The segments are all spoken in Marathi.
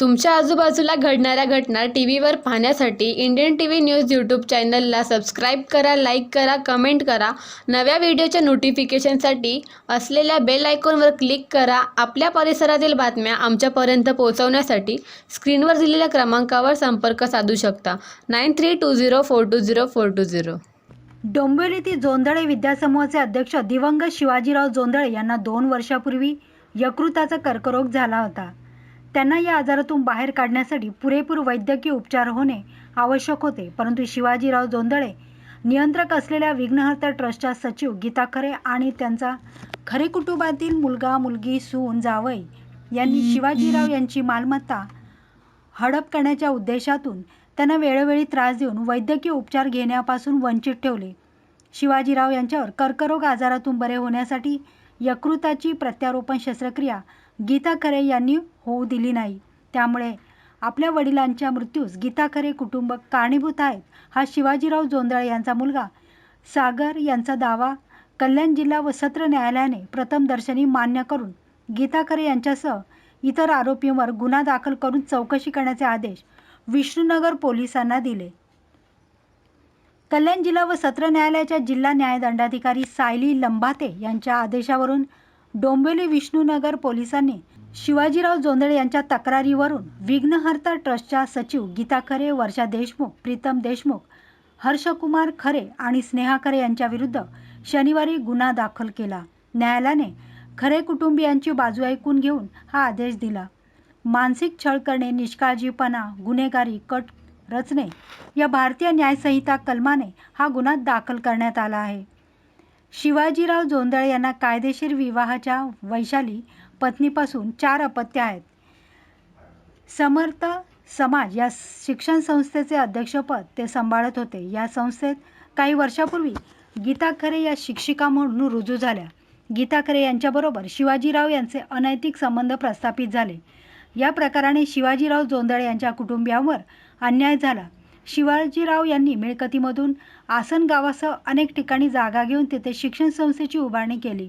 तुमच्या आजूबाजूला घडणाऱ्या घटना टी व्हीवर पाहण्यासाठी Indian T V news YouTube चॅनलला सबस्क्राईब करा लाईक करा कमेंट करा. नव्या व्हिडिओच्या नोटिफिकेशनसाठी असलेल्या बेल आयकॉनवर क्लिक करा. आपल्या परिसरातील बातम्या आमच्यापर्यंत पोहोचवण्यासाठी स्क्रीनवर दिलेल्या क्रमांकावर संपर्क साधू शकता. Nine three two zero four two zero four two zero. डोंबिवलीतील Jondhale विद्यासमूहाचे अध्यक्ष दिवंगत शिवाजीराव जोंधळे यांना दोन वर्षापूर्वी यकृताचा कर्करोग झाला होता. त्यांना या आजारातून बाहेर काढण्यासाठी पुरेपूर वैद्यकीय उपचार होणे आवश्यक होते. परंतु शिवाजीराव जोंधळे नियंत्रक असलेल्या विघ्नहर्ता ट्रस्टच्या सचिव गीता खरे आणि त्यांचा खरे कुटुंबातील मुलगा मुलगी सून जावई यांनी शिवाजीराव यांची मालमत्ता हडप करण्याच्या उद्देशातून त्यांना वेळोवेळी त्रास देऊन वैद्यकीय उपचार घेण्यापासून वंचित ठेवले. शिवाजीराव यांच्यावर कर्करोग आजारातून बरे होण्यासाठी यकृताची प्रत्यारोपण शस्त्रक्रिया गीता खरे यांनी होऊ दिली नाही. त्यामुळे आपल्या वडिलांच्या मृत्यूस गीता खरे कुटुंब कारणीभूत आहेत हा शिवाजीराव जोंधळे यांचा मुलगा. सागर यांचा दावा कल्याण जिल्हा व सत्र न्यायालयाने प्रथम दर्शनी मान्य करून गीता खरे यांच्यासह इतर आरोपींवर गुन्हा दाखल करून चौकशी करण्याचे आदेश विष्णुनगर पोलिसांना दिले. कल्याण जिल्हा व सत्र न्यायालयाच्या जिल्हा न्यायदंडाधिकारी सायली लंबाते यांच्या आदेशावरून डोंबिवली विष्णुनगर पोलिसांनी शिवाजीराव जोंधळे यांच्या तक्रारीवरून विघ्नहर्ता ट्रस्टच्या सचिव गीता खरे वर्षा देशमुख प्रीतम देशमुख हर्षकुमार खरे आणि स्नेहा खरे यांच्याविरुद्ध शनिवारी गुन्हा दाखल केला. न्यायालयाने खरे कुटुंबियांची बाजू ऐकून घेऊन हा आदेश दिला. मानसिक छळ करणे निष्काळजीपणा गुन्हेगारी कट रचणे या भारतीय न्यायसंहिता कलमाने हा गुन्हा दाखल करण्यात आला आहे. शिवाजीराव जोंदळ यांना कायदेशीर विवाहाच्या वैशाली पत्नीपासून चार अपत्य आहेत. समर्थ समाज या शिक्षण संस्थेचे अध्यक्षपद ते सांभाळत होते. या संस्थेत काही वर्षापूर्वी गीता खरे या शिक्षिका म्हणून रुजू झाल्या. गीता खरे यांच्याबरोबर शिवाजीराव यांचे अनैतिक संबंध प्रस्थापित झाले. या प्रकाराने शिवाजीराव जोंदळ यांच्या कुटुंबियांवर अन्याय झाला. शिवाजीराव यांनी मिळकतीमधून आसन गावासह अनेक ठिकाणी जागा घेऊन तिथे शिक्षण संस्थेची उभारणी केली.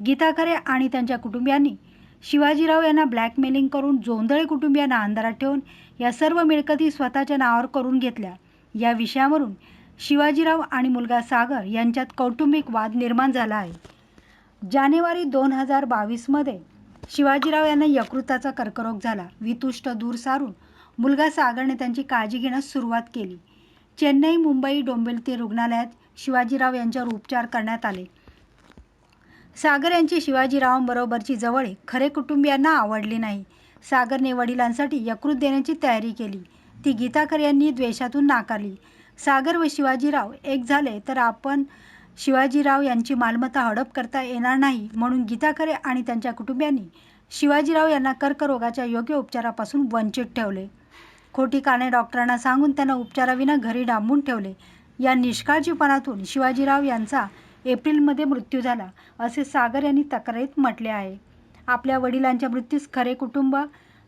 गीताकरे आणि त्यांच्या कुटुंबियांनी शिवाजीराव यांना ब्लॅकमेलिंग करून जोंधळे कुटुंबियांना अंधारात ठेवून या सर्व मिळकती स्वतःच्या नावावर करून घेतल्या. या विषयावरून शिवाजीराव आणि मुलगा सागर यांच्यात कौटुंबिक वाद निर्माण झाला आहे. जानेवारी दोन हजार बावीसमध्ये शिवाजीराव यांना यकृताचा कर्करोग झाला. वितुष्ट दूर सारून मुलगा सागरने त्यांची काळजी घेण्यास सुरुवात केली. चेन्नई मुंबई डोंबिवली रुग्णालयात शिवाजीराव यांच्यावर उपचार करण्यात आले. सागर यांची शिवाजीरावांबरोबरची जवळ खरे कुटुंबियांना आवडली नाही. सागरने वडिलांसाठी यकृत देण्याची तयारी केली. ती गीताकर यांनी द्वेषातून नाकारली. सागर व शिवाजीराव एक झाले तर आपण शिवाजीराव यांची मालमत्ता हडप करता येणार नाही म्हणून गीताकरे आणि त्यांच्या कुटुंबियांनी शिवाजीराव यांना कर्करोगाच्या योग्य उपचारापासून वंचित ठेवले. खोटी कारणे डॉक्टरांना सांगून त्यांना उपचाराविना घरी डांबून ठेवले. या निष्काळजीपणातून शिवाजीराव यांचा एप्रिलमध्ये मृत्यू झाला असे सागर यांनी तक्रारीत म्हटले आहे. आपल्या वडिलांच्या मृत्यूस खरे कुटुंब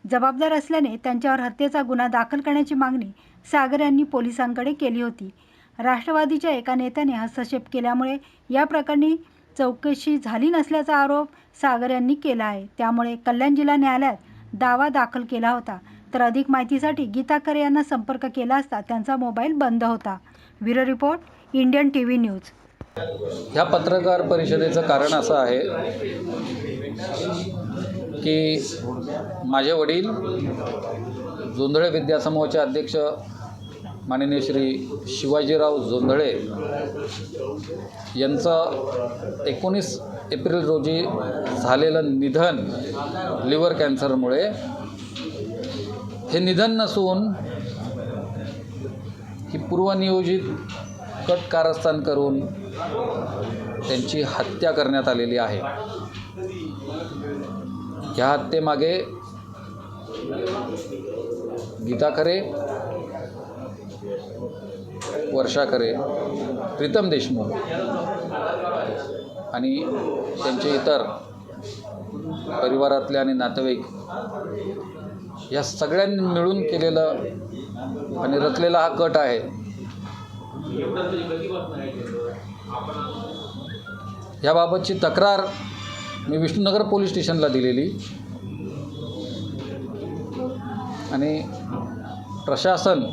जबाबदार असल्याने त्यांच्यावर हत्येचा गुन्हा दाखल करण्याची मागणी सागर यांनी पोलिसांकडे केली होती. राष्ट्रवादीच्या एका नेत्याने हस्तक्षेप केल्यामुळे या प्रकरणी चौकशी झाली नसल्याचा आरोप सागर यांनी केला आहे. त्यामुळे कल्याण जिल्हा न्यायालयात दावा दाखल केला होता. तर अधिक माहितीसाठी गीता यांना संपर्क केला असता त्यांचा मोबाईल बंद होता. Bureau report Indian T V news. ह्या पत्रकार परिषदेचं कारण असं आहे की माझे वडील जोंधळे विद्यासमूहाचे अध्यक्ष माननीय श्री शिवाजीराव जोंधळे यांचं एकोणीस एप्रिल रोजी झालेलं निधन लिव्हर कॅन्सरमुळे. हे निधन नसून ही पूर्वनियोजित कट कारस्थान करून त्यांची हत्या करण्यात आलेली आहे. ह्या हत्येमागे गीता खरे वर्षा खरे प्रीतम देशमुख आणि त्यांचे इतर परिवारातले आणि नातेवाईक या सगळ्यांनी मिळून केलेलं आणि रचलेला हा कट आहे. याबाबतची तक्रार मी विष्णुनगर पोलीस स्टेशनला दिलेली आणि प्रशासन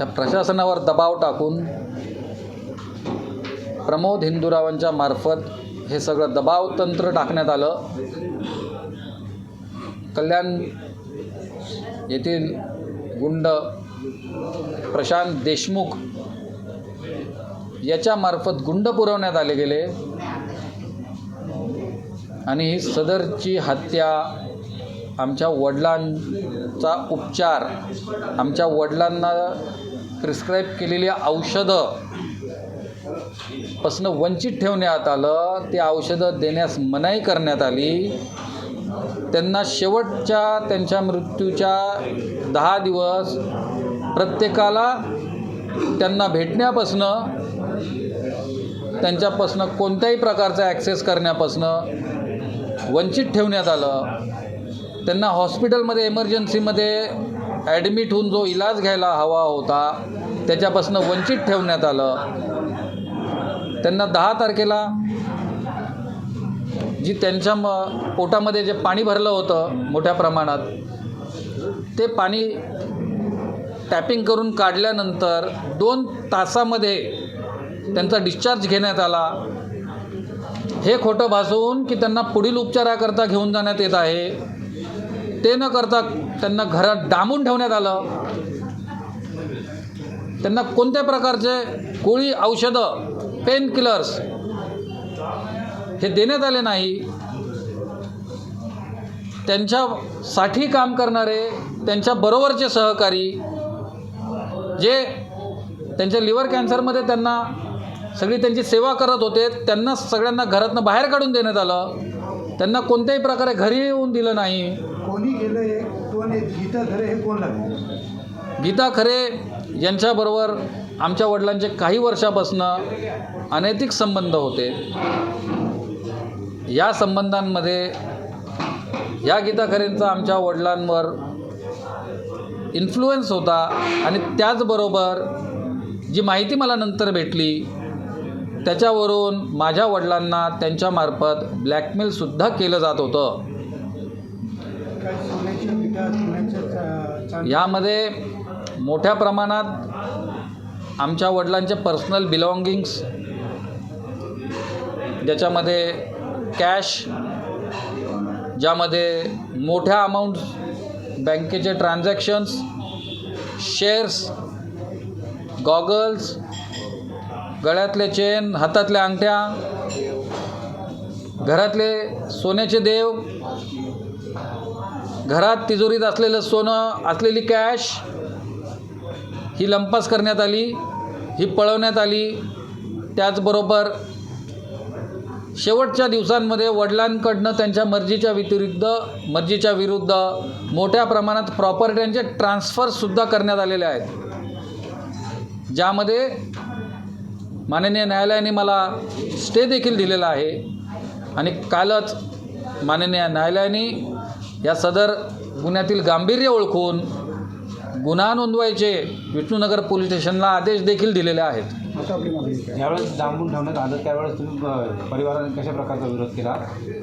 या प्रशासनावर दबाव टाकून प्रमोद हिंदूरावांच्या मार्फत हे सगळं दबाव तंत्र टाकण्यात आलं. कल्याण येथील गुंड प्रशांत देशमुख याच्यामार्फत गुंड पुरवण्यात आले गेले. आणि ही सदरची हत्या आमच्या वडिलांचा उपचार आमच्या वडिलांना प्रिस्क्राईब केलेली औषधं पासनं वंचित ठेवण्यात आलं. ते औषधं देण्यास मनाई करण्यात आली. त्यांना शेवटच्या त्यांच्या मृत्यूच्या दहा दिवस प्रत्येकाला त्यांना भेटण्यापासनं त्यांच्यापासनं कोणत्याही प्रकारचा ॲक्सेस करण्यापासनं वंचित ठेवण्यात आलं. त्यांना हॉस्पिटलमध्ये इमर्जन्सीमध्ये ॲडमिट होऊन जो इलाज घ्यायला हवा होता त्याच्यापासून वंचित ठेवण्यात आलं. त्यांना दहा तारखेला जी त्यांच्या म पोटामध्ये जे पाणी भरलं होतं मोठ्या प्रमाणात ते पाणी टॅपिंग करून काढल्यानंतर दोन तासामध्ये त्यांचा डिस्चार्ज घेण्यात आला. हे खोटं भासवून की त्यांना पुढील उपचाराकरता घेऊन जाण्यात येत आहे. ते न करता त्यांना घरात डांबून ठेवण्यात आलं. त्यांना कोणत्या प्रकारचे गोळी औषधं पेन किलर्स हे देण्यात आले नाही. त्यांच्यासाठी काम करणारे त्यांच्या बरोबरचे सहकारी जे त्यांच्या लिव्हर कॅन्सरमध्ये त्यांना सगळी त्यांची सेवा करत होते त्यांना सगळ्यांना घरातनं बाहेर काढून देण्यात आलं. त्यांना कोणत्याही प्रकारे घरी येऊन दिलं नाही. गेलं हे कोण आहे? गीता खरे हे कोण लागले? गीता खरे यांच्याबरोबर आमच्या वडिलांचे काही वर्षापासनं अनैतिक संबंध होते. या संबंधांमध्ये या गीता खरेंचा आमच्या वडिलांवर इन्फ्लुएन्स होता आणि त्याचबरोबर जी माहिती मला नंतर भेटली त्याच्यावरून माझ्या वडिलांना त्यांच्यामार्फत ब्लॅकमेलसुद्धा केलं जात होतं. यामध्ये मोठ्या प्रमाणात आमच्या वडिलांचे पर्सनल बिलॉंगिंग्स ज्याच्यामध्ये कॅश ज्यामध्ये मोठ्या अमाऊंट बँकेचे ट्रान्झॅक्शन्स शेअर्स गॉगल्स गळ्यातले चेन हातातल्या अंगठ्या घरातले सोन्याचे देव घरात तिजोरीत असलेलं सोनं असलेली कॅश ही लंपास करण्यात आली ही पळवण्यात आली. त्याचबरोबर शेवटच्या दिवसांमध्ये वडिलांकडनं त्यांच्या मर्जीच्या व्यतिरिक्त मर्जीच्या विरुद्ध मोठ्या प्रमाणात प्रॉपर्ट्यांचे ट्रान्सफरसुद्धा करण्यात आलेले आहेत. ज्यामध्ये माननीय न्यायालयाने मला स्टे देखील दिलेला आहे. आणि कालच माननीय न्यायालयाने या सदर गुन्ह्यातील गांभीर्य ओळखून गुन्हा नोंदवायचे विष्णुनगर पोलीस स्टेशनला आदेश देखील दिलेले आहेत. ज्यावेळेस डांबून ठेवण्यात आलं त्यावेळेस तुम्ही परिवाराने कशा प्रकारचा विरोध केला?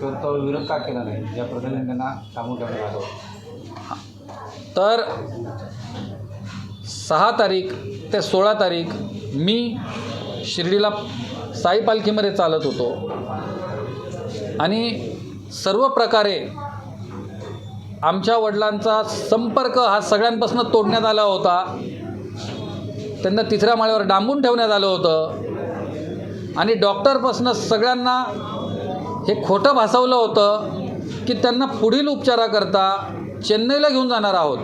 तर तो विरोध का केला नाही? ज्या पद्धतीने त्यांना डांबून ठेवण्यात आलं. तर सहा तारीख ते सोळा तारीख मी शिर्डीला साई पालखीमध्ये चालत होतो. आणि सर्व प्रकारे आमच्या वडिलांचा संपर्क हा सगळ्यांपासून तोडण्यात आला होता. त्यांना तिसऱ्या माळ्यावर डांबून ठेवण्यात आलं होतं. आणि डॉक्टरपासून सगळ्यांना हे खोटं भासवलं होतं की त्यांना पुढील उपचाराकरता चेन्नईला घेऊन जाणार आहोत.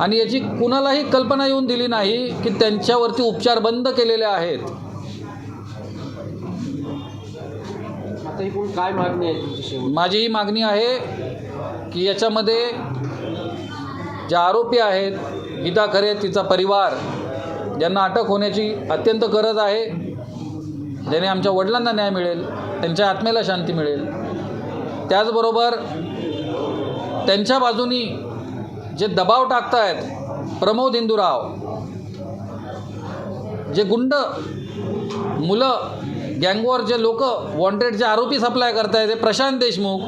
आणि याची कुणालाही कल्पना येऊन दिली नाही की त्यांच्यावरती उपचार बंद केलेले आहेत. आता एकूण काय मागणी आहे माझी ही मागणी आहे की याच्यामध्ये जे आरोपी आहेत गीता खरे तिचा परिवार ज्यांना अटक होण्याची अत्यंत गरज आहे. ज्याने आमच्या वडिलांना न्याय मिळेल त्यांच्या आत्मेला शांती मिळेल. त्याचबरोबर त्यांच्या बाजूनी जे दबाव टाकतायत प्रमोद इंदुराव जे गुंड मुलं गँगवर जे लोक वॉन्टेड जे आरोपी सप्लाय करतायत ते प्रशांत देशमुख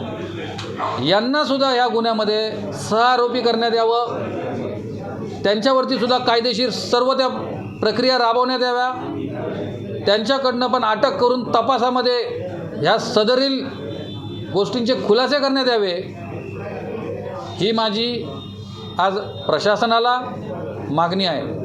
यांनासुद्धा ह्या गुन्ह्यामध्ये सहआरोपी करण्यात यावं. त्यांच्यावरती सुद्धा कायदेशीर सर्व त्या प्रक्रिया राबवण्यात याव्या. त्यांच्याकडनं पण अटक करून तपासामध्ये ह्या सदरील गोष्टींचे खुलासे करण्यात यावे. ही माझी आज प्रशासनाला मागणी आहे.